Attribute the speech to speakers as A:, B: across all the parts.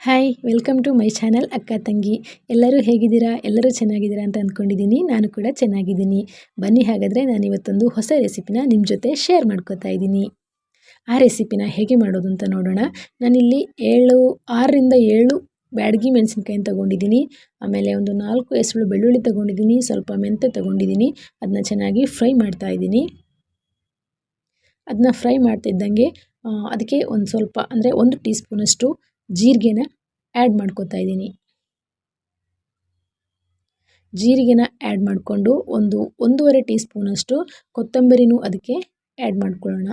A: Hi welcome to my channel ಅಕ್ಕ ತಂಗಿ ಎಲ್ಲರೂ ಹೇಗಿದ್ದೀರಾ? ಎಲ್ಲರೂ ಚೆನ್ನಾಗಿದ್ದೀರಾ ಅಂತ ಅಂದ್ಕೊಂಡಿದ್ದೀನಿ. ನಾನು ಕೂಡ ಚೆನ್ನಾಗಿದ್ದೀನಿ. ಬನ್ನಿ ಹಾಗಾದರೆ ನಾನು ಇವತ್ತೊಂದು ಹೊಸ ರೆಸಿಪಿನ ನಿಮ್ಮ ಜೊತೆ ಶೇರ್ ಮಾಡ್ಕೋತಾ ಇದ್ದೀನಿ. ಆ ರೆಸಿಪಿನ ಹೇಗೆ ಮಾಡೋದು ಅಂತ ನೋಡೋಣ. ನಾನಿಲ್ಲಿ ಏಳು, ಆರರಿಂದ ಏಳು ಬ್ಯಾಡಗಿ ಮೆಣಸಿನ್ಕಾಯಿನ ತೊಗೊಂಡಿದ್ದೀನಿ. ಆಮೇಲೆ ಒಂದು ನಾಲ್ಕು ಹೆಸರು ಬೆಳ್ಳುಳ್ಳಿ ತೊಗೊಂಡಿದ್ದೀನಿ. ಸ್ವಲ್ಪ ಮೆಂತೆ ತೊಗೊಂಡಿದ್ದೀನಿ. ಅದನ್ನ ಚೆನ್ನಾಗಿ ಫ್ರೈ ಮಾಡ್ತಾ ಇದ್ದೀನಿ. ಅದನ್ನ ಫ್ರೈ ಮಾಡ್ತಿದ್ದಂಗೆ ಅದಕ್ಕೆ ಒಂದು ಸ್ವಲ್ಪ, ಅಂದರೆ ಒಂದು ಟೀ ಸ್ಪೂನಷ್ಟು ಜೀರಿಗೆನ ಆ್ಯಡ್ ಮಾಡ್ಕೋತಾ ಇದ್ದೀನಿ. ಜೀರಿಗೆನ ಆ್ಯಡ್ ಮಾಡಿಕೊಂಡು ಒಂದು ಒಂದೂವರೆ ಟೀ ಸ್ಪೂನಷ್ಟು ಕೊತ್ತಂಬರಿನೂ ಅದಕ್ಕೆ ಆ್ಯಡ್ ಮಾಡ್ಕೊಳ್ಳೋಣ.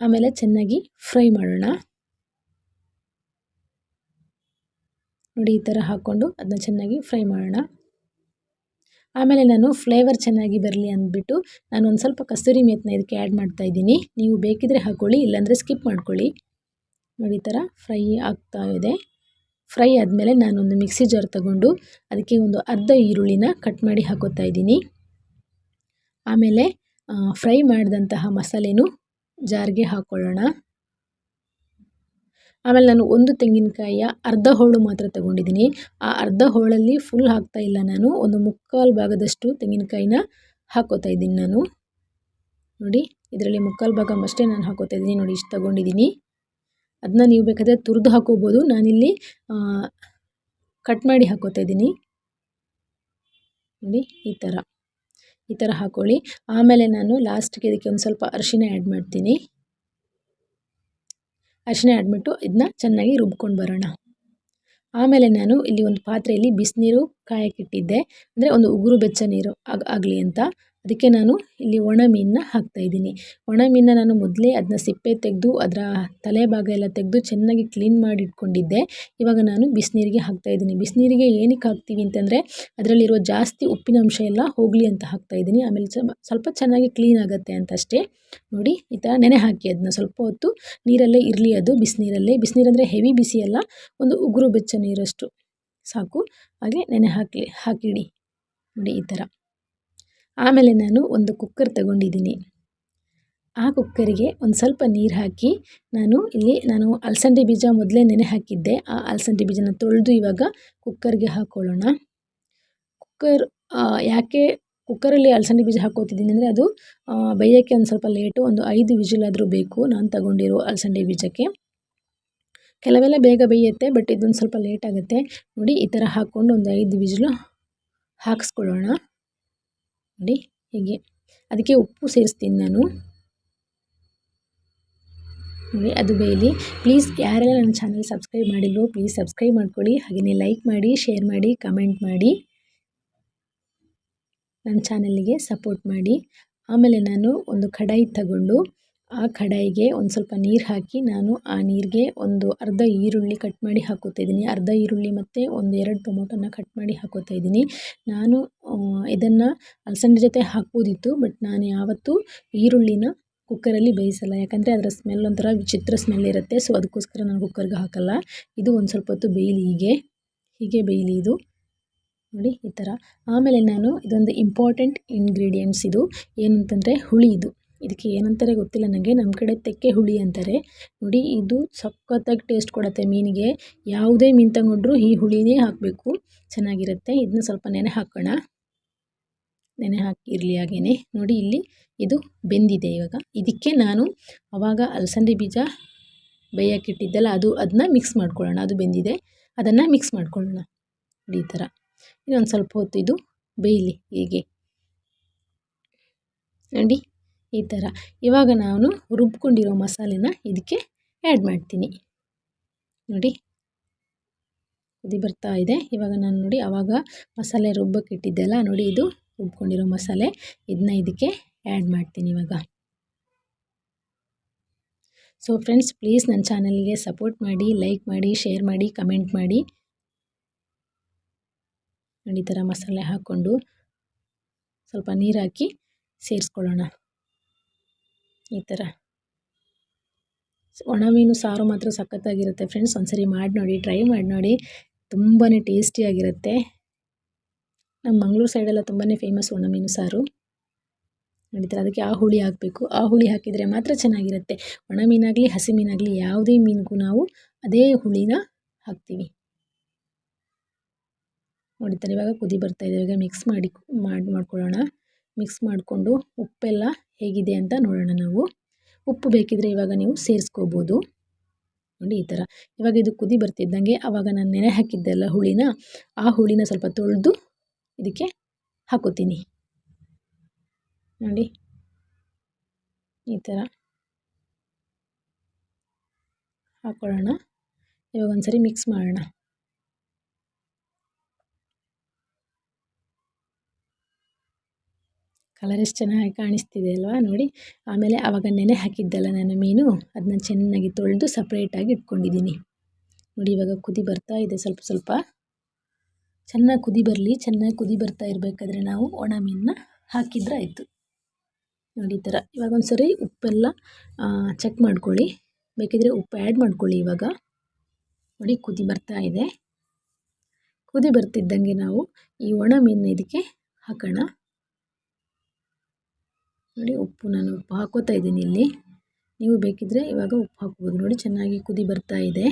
A: ಆಮೇಲೆ ಚೆನ್ನಾಗಿ ಫ್ರೈ ಮಾಡೋಣ. ನೋಡಿ ಈ ಥರ ಹಾಕ್ಕೊಂಡು ಅದನ್ನ ಚೆನ್ನಾಗಿ ಫ್ರೈ ಮಾಡೋಣ. ಆಮೇಲೆ ನಾನು ಫ್ಲೇವರ್ ಚೆನ್ನಾಗಿ ಬರಲಿ ಅಂದ್ಬಿಟ್ಟು ನಾನು ಒಂದು ಸ್ವಲ್ಪ ಕಸ್ತೂರಿ ಮೇತ್ನ ಇದಕ್ಕೆ ಆ್ಯಡ್ ಮಾಡ್ತಾ ಇದ್ದೀನಿ. ನೀವು ಬೇಕಿದ್ರೆ ಹಾಕ್ಕೊಳ್ಳಿ ಇಲ್ಲಾಂದರೆ ಸ್ಕಿಪ್ ಮಾಡ್ಕೊಳ್ಳಿ. ನೋಡಿ ಈ ಥರ ಫ್ರೈ ಆಗ್ತಾ ಇದೆ. ಫ್ರೈ ಆದಮೇಲೆ ನಾನೊಂದು ಮಿಕ್ಸಿ ಜಾರ್ ತಗೊಂಡು ಅದಕ್ಕೆ ಒಂದು ಅರ್ಧ ಈರುಳ್ಳಿನ ಕಟ್ ಮಾಡಿ ಹಾಕೋತಾ ಇದ್ದೀನಿ. ಆಮೇಲೆ ಫ್ರೈ ಮಾಡಿದಂತಹ ಮಸಾಲೆನೂ ಜಾರ್ಗೆ ಹಾಕ್ಕೊಳ್ಳೋಣ ಆಮೇಲೆ ನಾನು ಒಂದು ತೆಂಗಿನಕಾಯಿಯ ಅರ್ಧ ಹೋಳು ಮಾತ್ರ ತಗೊಂಡಿದ್ದೀನಿ. ಆ ಅರ್ಧ ಹೋಳಲ್ಲಿ ಫುಲ್ ಹಾಕ್ತಾ ಇಲ್ಲ ನಾನು. ಒಂದು ಮುಕ್ಕಾಲು ಭಾಗದಷ್ಟು ತೆಂಗಿನಕಾಯಿನ ಹಾಕೋತಾ ಇದ್ದೀನಿ ನಾನು. ನೋಡಿ, ಇದರಲ್ಲಿ ಮುಕ್ಕಾಲು ಭಾಗ ಅಷ್ಟೇ ನಾನು ಹಾಕೋತಾ ಇದ್ದೀನಿ. ನೋಡಿ, ಇಷ್ಟು ತಗೊಂಡಿದ್ದೀನಿ. ಅದನ್ನ ನೀವು ಬೇಕಾದರೆ ತುರಿದು ಹಾಕೋಬೋದು. ನಾನಿಲ್ಲಿ ಕಟ್ ಮಾಡಿ ಹಾಕೋತಾ ಇದ್ದೀನಿ. ನೋಡಿ, ಈ ಥರ ಈ ಥರ ಹಾಕ್ಕೊಳ್ಳಿ ಆಮೇಲೆ ನಾನು ಲಾಸ್ಟ್ಗೆ ಇದಕ್ಕೆ ಒಂದು ಸ್ವಲ್ಪ ಅರಿಶಿನ ಆ್ಯಡ್ ಮಾಡ್ತೀನಿ. ಅರಿಶಿನ ಆಡ್ಬಿಟ್ಟು ಇದನ್ನ ಚೆನ್ನಾಗಿ ರುಬ್ಕೊಂಡು ಬರೋಣ. ಆಮೇಲೆ ನಾನು ಇಲ್ಲಿ ಒಂದು ಪಾತ್ರೆಯಲ್ಲಿ ಬಿಸಿನೀರು ಕಾಯಕ್ಕಿಟ್ಟಿದ್ದೆ ಅಂದರೆ ಒಂದು ಉಗುರು ಬೆಚ್ಚ ನೀರು ಆಗ, ಆಗಲಿ ಅಂತ. ಅದಕ್ಕೆ ನಾನು ಇಲ್ಲಿ ಒಣ ಮೀನನ್ನ ಹಾಕ್ತಾಯಿದ್ದೀನಿ ಒಣ ಮೀನನ್ನ ನಾನು ಮೊದಲೇ ಅದನ್ನ ಸಿಪ್ಪೆ ತೆಗೆದು, ಅದರ ತಲೆ ಭಾಗ ಎಲ್ಲ ತೆಗೆದು ಚೆನ್ನಾಗಿ ಕ್ಲೀನ್ ಮಾಡಿ ಇಟ್ಕೊಂಡಿದ್ದೆ ಇವಾಗ ನಾನು ಬಿಸಿನೀರಿಗೆ ಹಾಕ್ತಾಯಿದ್ದೀನಿ ಬಿಸಿನೀರಿಗೆ ಏನಕ್ಕೆ ಹಾಕ್ತೀವಿ ಅಂತಂದರೆ, ಅದರಲ್ಲಿರೋ ಜಾಸ್ತಿ ಉಪ್ಪಿನ ಅಂಶ ಎಲ್ಲ ಹೋಗಲಿ ಅಂತ ಹಾಕ್ತಾಯಿದ್ದೀನಿ ಆಮೇಲೆ ಸ್ವಲ್ಪ ಚೆನ್ನಾಗಿ ಕ್ಲೀನ್ ಆಗುತ್ತೆ ಅಂತ ಅಷ್ಟೇ ನೋಡಿ, ಈ ಥರ ನೆನೆ ಹಾಕಿ ಅದನ್ನ ಸ್ವಲ್ಪ ಹೊತ್ತು ನೀರಲ್ಲೇ ಇರಲಿ ಅದು, ಬಿಸಿನೀರಲ್ಲೇ. ಬಿಸಿನೀರಂದರೆ ಹೆವಿ ಬಿಸಿ ಅಲ್ಲ, ಒಂದು ಉಗುರು ಬೆಚ್ಚ ನೀರಷ್ಟು. ಸಾಕು. ಹಾಗೆ ನೆನೆ ಹಾಕಿ ಹಾಕಿಡಿ. ನೋಡಿ, ಈ ಥರ. ಆಮೇಲೆ ನಾನು ಒಂದು ಕುಕ್ಕರ್ ತಗೊಂಡಿದ್ದೀನಿ. ಆ ಕುಕ್ಕರಿಗೆ ಒಂದು ಸ್ವಲ್ಪ ನೀರು ಹಾಕಿ ನಾನು ಇಲ್ಲಿ ನಾನು ಅಲಸಂದೆ ಬೀಜ ಮೊದಲೇ ನೆನೆ ಹಾಕಿದ್ದೆ. ಆ ಅಲಸಂದೆ ಬೀಜನ ತೊಳೆದು ಇವಾಗ ಕುಕ್ಕರ್ಗೆ ಹಾಕ್ಕೊಳ್ಳೋಣ ಕುಕ್ಕರ್ ಯಾಕೆ ಕುಕ್ಕರಲ್ಲಿ ಅಲಸಂದೆ ಬೀಜ ಹಾಕೋತಿದ್ದೀನಿ ಅಂದರೆ ಅದು ಬೇಯೋಕ್ಕೆ ಒಂದು ಸ್ವಲ್ಪ ಲೇಟು, ಒಂದು ಐದು ವಿಜಿಲಾದರೂ ಬೇಕು ನಾನು ತಗೊಂಡಿರೋ ಅಲಸಂದೆ ಬೀಜಕ್ಕೆ. ಕೆಲವೆಲ್ಲ ಬೇಗ ಬೇಯುತ್ತೆ, ಬಟ್ ಇದೊಂದು ಸ್ವಲ್ಪ ಲೇಟ್ ಆಗುತ್ತೆ. ನೋಡಿ, ಈ ಥರ ಹಾಕ್ಕೊಂಡು ಒಂದು ಐದು ವಿಜಿಲು ಹಾಕಿಸ್ಕೊಳ್ಳೋಣ. ನೋಡಿ ಹೀಗೆ. ಅದಕ್ಕೆ ಉಪ್ಪು ಸೇರಿಸ್ತೀನಿ ನಾನು. ನೋಡಿ, ಅದು ಬೇಯಲಿ. ಪ್ಲೀಸ್ ಯಾರೆಲ್ಲ ನನ್ನ ಚಾನಲ್ ಸಬ್ಸ್ಕ್ರೈಬ್ ಮಾಡಿಲ್ವೋ ಪ್ಲೀಸ್ ಸಬ್ಸ್ಕ್ರೈಬ್ ಮಾಡ್ಕೊಳ್ಳಿ. ಹಾಗೆಯೇ ಲೈಕ್ ಮಾಡಿ ಶೇರ್ ಮಾಡಿ ಕಮೆಂಟ್ ಮಾಡಿ. ನನ್ನ ಚಾನಲ್ಲಿಗೆ ಸಪೋರ್ಟ್ ಮಾಡಿ. ಆಮೇಲೆ ನಾನು ಒಂದು ಕಡಾಯಿ ತಗೊಂಡು ಆ ಕಡಾಯಿಗೆ ಒಂದು ಸ್ವಲ್ಪ ನೀರು ಹಾಕಿ ನಾನು ಆ ನೀರಿಗೆ ಒಂದು ಅರ್ಧ ಈರುಳ್ಳಿ ಕಟ್ ಮಾಡಿ ಹಾಕೋತಾ ಇದ್ದೀನಿ. ಅರ್ಧ ಈರುಳ್ಳಿ ಮತ್ತು ಒಂದು ಎರಡು ಟೊಮೊಟೊನ ಕಟ್ ಮಾಡಿ ಹಾಕೋತಾ ಇದ್ದೀನಿ. ನಾನು ಇದನ್ನು ಅಲಸಂದೆ ಜೊತೆ ಹಾಕ್ಬೋದಿತ್ತು ಬಟ್ ನಾನು ಯಾವತ್ತೂ ಈರುಳ್ಳಿನ ಕುಕ್ಕರಲ್ಲಿ ಬೇಯಿಸಲ್ಲ. ಯಾಕಂದರೆ ಅದರ ಸ್ಮೆಲ್ ಒಂಥರ ವಿಚಿತ್ರ ಸ್ಮೆಲ್ ಇರುತ್ತೆ ಸೊ ಅದಕ್ಕೋಸ್ಕರ ನಾನು ಕುಕ್ಕರ್ಗೆ ಹಾಕಲ್ಲ. ಇದು ಒಂದು ಸ್ವಲ್ಪ ಹೊತ್ತು ಬೇಯಲಿ ಹೀಗೆ ಹೀಗೆ ಬೇಯಲಿ ಇದು. ನೋಡಿ, ಈ ಥರ ಆಮೇಲೆ ನಾನು ಇದೊಂದು ಇಂಪಾರ್ಟೆಂಟ್ ಇಂಗ್ರೀಡಿಯೆಂಟ್ಸ್ ಇದು. ಏನಂತಂದರೆ ಹುಳಿ ಇದು. ಇದಕ್ಕೆ ಏನಂತಾರೆ ಗೊತ್ತಿಲ್ಲ ನನಗೆ ನಮ್ಮ ಕಡೆ ತೆಕ್ಕೆ ಹುಳಿ ಅಂತಾರೆ. ನೋಡಿ, ಇದು ಸಖತ್ತಾಗಿ ಟೇಸ್ಟ್ ಕೊಡುತ್ತೆ ಮೀನಿಗೆ. ಯಾವುದೇ ಮೀನು ತಗೊಂಡ್ರು ಈ ಹುಳಿನೇ ಹಾಕಬೇಕು. ಚೆನ್ನಾಗಿರುತ್ತೆ. ಇದನ್ನ ಸ್ವಲ್ಪ ನೆನೆ ಹಾಕೋಣ. ನೆನೆ ಹಾಕಿರಲಿ ಹಾಗೇ ನೋಡಿ, ಇಲ್ಲಿ ಇದು ಬೆಂದಿದೆ ಇವಾಗ. ಇದಕ್ಕೆ ನಾನು ಅವಾಗ ಅಲಸಂದಿ ಬೀಜ ಬೇಯೋಕ್ಕಿಟ್ಟಿದ್ದೆಲ್ಲ ಅದು, ಅದನ್ನ ಮಿಕ್ಸ್ ಮಾಡ್ಕೊಳ್ಳೋಣ. ಅದು ಬೆಂದಿದೆ. ಅದನ್ನು ಮಿಕ್ಸ್ ಮಾಡ್ಕೊಳ್ಳೋಣ. ಈ ಥರ. ಇನ್ನೊಂದು ಸ್ವಲ್ಪ ಹೊತ್ತು ಇದು ಬೇಯಲಿ ಹೀಗೆ. ನೋಡಿ ಈ ಥರ ಇವಾಗ ನಾನು ರುಬ್ಕೊಂಡಿರೋ ಮಸಾಲೆನ ಇದಕ್ಕೆ ಆ್ಯಡ್ ಮಾಡ್ತೀನಿ. ನೋಡಿ. ಕುದಿ ಬರ್ತಾ ಇದೆ. ಇವಾಗ ನಾನು ನೋಡಿ ಆವಾಗ ಮಸಾಲೆ ರುಬ್ಬಕ್ಕೆ ಇಟ್ಟಿದ್ದೆಲ್ಲ ನೋಡಿ ಇದು ರುಬ್ಕೊಂಡಿರೋ ಮಸಾಲೆ. ಇದನ್ನ ಇದಕ್ಕೆ ಆ್ಯಡ್ ಮಾಡ್ತೀನಿ ಇವಾಗ. ಸೊ ಫ್ರೆಂಡ್ಸ್ ಪ್ಲೀಸ್ ನನ್ನ ಚಾನಲ್ಗೆ ಸಪೋರ್ಟ್ ಮಾಡಿ ಲೈಕ್ ಮಾಡಿ ಶೇರ್ ಮಾಡಿ ಕಮೆಂಟ್ ಮಾಡಿ. ನೋಡಿ ಈ ಥರ ಮಸಾಲೆ ಹಾಕ್ಕೊಂಡು ಸ್ವಲ್ಪ ನೀರು ಹಾಕಿ ಸೇರಿಸ್ಕೊಳ್ಳೋಣ. ಈ ಥರ. ಒಣ ಮೀನು, ಸಾರು ಮಾತ್ರ ಸಖತ್ತಾಗಿರುತ್ತೆ ಫ್ರೆಂಡ್ಸ್ ಒಂದ್ಸರಿ ಮಾಡಿ ನೋಡಿ ಟ್ರೈ ಮಾಡಿ ನೋಡಿ. ತುಂಬಾ ಟೇಸ್ಟಿಯಾಗಿರುತ್ತೆ ನಮ್ಮ ಮಂಗಳೂರು ಸೈಡೆಲ್ಲ ತುಂಬಾ ಫೇಮಸ್ ಒಣ ಮೀನು, ಸಾರು. ನಡೀತಾರೆ ಅದಕ್ಕೆ ಆ ಹುಳಿ ಹಾಕಬೇಕು. ಆ ಹುಳಿ ಹಾಕಿದರೆ ಮಾತ್ರ ಚೆನ್ನಾಗಿರುತ್ತೆ. ಒಣ ಮೀನಾಗಲಿ, ಹಸಿ ಮೀನಾಗಲಿ ಯಾವುದೇ ಮೀನಿಗೂ ನಾವು ಅದೇ ಹುಳಿನ ಹಾಕ್ತೀವಿ. ನೋಡಿತಾರೆ ಇವಾಗ ಕುದಿ ಬರ್ತಾ ಇದೆ. ಇವಾಗ ಮಿಕ್ಸ್ ಮಾಡಿ ಮಾಡಿ, ಮಾಡ್ಕೊಳ್ಳೋಣ. ಮಿಕ್ಸ್ ಮಾಡಿಕೊಂಡು ಉಪ್ಪೆಲ್ಲ ಹೇಗಿದೆ ಅಂತ ನೋಡೋಣ ನಾವು. ಉಪ್ಪು ಬೇಕಿದ್ರೆ ಇವಾಗ ನೀವು ಸೇರಿಸ್ಕೋಬೋದು. ನೋಡಿ ಈ ಥರ. ಇವಾಗ ಇದು ಕುದಿ ಬರ್ತಿದ್ದಂಗೆ ಆವಾಗ ನಾನು ನೆನೆ ಹಾಕಿದ್ದೆಲ್ಲ ಹುಳಿನ ಆ ಹುಳಿನ ಸ್ವಲ್ಪ ತೊಳೆದು ಇದಕ್ಕೆ ಹಾಕೋತೀನಿ. ನೋಡಿ. ಈ ಥರ. ಹಾಕ್ಕೊಳ್ಳೋಣ ಇವಾಗ ಒಂದು ಸರಿ ಮಿಕ್ಸ್ ಮಾಡೋಣ. ಕಲರ್ ಎಷ್ಟು ಚೆನ್ನಾಗಿ ಕಾಣಿಸ್ತಿದೆ ಅಲ್ವಾ? ನೋಡಿ. ಆಮೇಲೆ ಆವಾಗ ನೆನೆ ಹಾಕಿದ್ದಲ್ಲ ನಾನು ಮೀನು. ಅದನ್ನ ಚೆನ್ನಾಗಿ ತೊಳೆದು ಸಪ್ರೇಟಾಗಿ ಇಟ್ಕೊಂಡಿದ್ದೀನಿ. ನೋಡಿ, ಇವಾಗ ಕುದಿ ಬರ್ತಾ ಇದೆ ಸ್ವಲ್ಪ ಸ್ವಲ್ಪ. ಚೆನ್ನಾಗಿ ಕುದಿ ಬರಲಿ, ಚೆನ್ನಾಗಿ ಕುದಿ ಬರ್ತಾ ಇರಬೇಕಾದ್ರೆ ನಾವು ಒಣ ಮೀನನ್ನ ಹಾಕಿದ್ರೆ ಆಯಿತು. ನೋಡಿ, ಈ ಥರ. ಇವಾಗ ಒಂದು ಸರಿ ಉಪ್ಪೆಲ್ಲ ಚೆಕ್ ಮಾಡ್ಕೊಳ್ಳಿ. ಬೇಕಿದ್ರೆ ಉಪ್ಪು ಆ್ಯಡ್ ಮಾಡ್ಕೊಳ್ಳಿ ಇವಾಗ. ನೋಡಿ, ಕುದಿ ಬರ್ತಾ ಇದೆ. ಕುದಿ ಬರ್ತಿದ್ದಂಗೆ ನಾವು ಈ ಒಣ ಮೀನನ್ನ ಇದಕ್ಕೆ ಹಾಕೋಣ. ನೋಡಿ ಉಪ್ಪು ನಾನು ಉಪ್ಪು ಹಾಕೋತಾ ಇದ್ದೀನಿ ಇಲ್ಲಿ. ನೀವು ಬೇಕಿದ್ದರೆ ಇವಾಗ ಉಪ್ಪು ಹಾಕ್ಬೋದು. ನೋಡಿ ಚೆನ್ನಾಗಿ ಕುದಿ ಬರ್ತಾ ಇದೆ.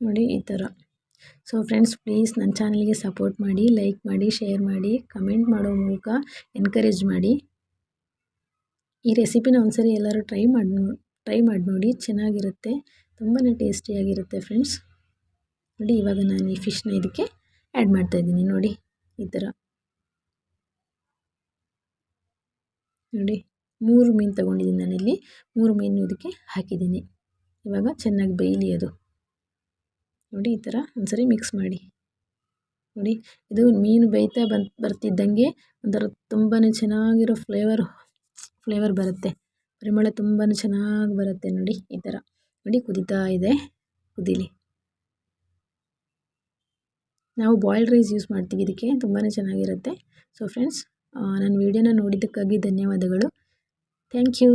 A: ನೋಡಿ ಈ ಥರ. ಸೊ ಫ್ರೆಂಡ್ಸ್ ಪ್ಲೀಸ್ ನನ್ನ ಚಾನಲ್ಗೆ ಸಪೋರ್ಟ್ ಮಾಡಿ ಲೈಕ್ ಮಾಡಿ ಶೇರ್ ಮಾಡಿ ಕಮೆಂಟ್ ಮಾಡೋ ಮೂಲಕ ಎನ್ಕರೇಜ್ ಮಾಡಿ. ಈ ರೆಸಿಪಿನ ಒಂದ್ಸರಿ ಎಲ್ಲರೂ ಟ್ರೈ ಮಾಡಿ ಟ್ರೈ ಮಾಡಿ ನೋಡಿ. ಚೆನ್ನಾಗಿರುತ್ತೆ. ತುಂಬಾ ಟೇಸ್ಟಿಯಾಗಿರುತ್ತೆ ಫ್ರೆಂಡ್ಸ್ ನೋಡಿ ಇವಾಗ ನಾನು ಈ ಫಿಶ್ನ ಇದಕ್ಕೆ ಆ್ಯಡ್ ಮಾಡ್ತಾಯಿದ್ದೀನಿ ನೋಡಿ, ಈ ಥರ. ನೋಡಿ, ಮೂರು ಮೀನು ತೊಗೊಂಡಿದ್ದೀನಿ ನಾನಿಲ್ಲಿ. ಮೂರು ಮೀನು ಇದಕ್ಕೆ ಹಾಕಿದ್ದೀನಿ. ಇವಾಗ ಚೆನ್ನಾಗಿ ಬೇಯಲಿ ಅದು. ನೋಡಿ, ಈ ಥರ ಒಂದ್ಸರಿ ಮಿಕ್ಸ್ ಮಾಡಿ. ನೋಡಿ, ಇದು ಮೀನು ಬೇಯ್ತಾ ಬಂದು, ಬರ್ತಿದ್ದಂಗೆ ಒಂಥರ ತುಂಬಾ ಚೆನ್ನಾಗಿರೋ ಫ್ಲೇವರ್ ಫ್ಲೇವರ್ ಬರುತ್ತೆ. ಪರಿಮಳ ತುಂಬಾ ಚೆನ್ನಾಗಿ ಬರುತ್ತೆ, ನೋಡಿ, ಈ ಥರ. ನೋಡಿ, ಕುದೀತಾ ಇದೆ, ಕುದೀಲಿ. ನಾವು ಬಾಯ್ಲ್ಡ್ ರೈಸ್ ಯೂಸ್ ಮಾಡ್ತೀವಿ ಇದಕ್ಕೆ ತುಂಬಾ ಚೆನ್ನಾಗಿರುತ್ತೆ. ಸೊ ಫ್ರೆಂಡ್ಸ್ ನನ್ನ ವೀಡಿಯೋನ ನೋಡಿದ್ದಕ್ಕಾಗಿ ಧನ್ಯವಾದಗಳು. Thank you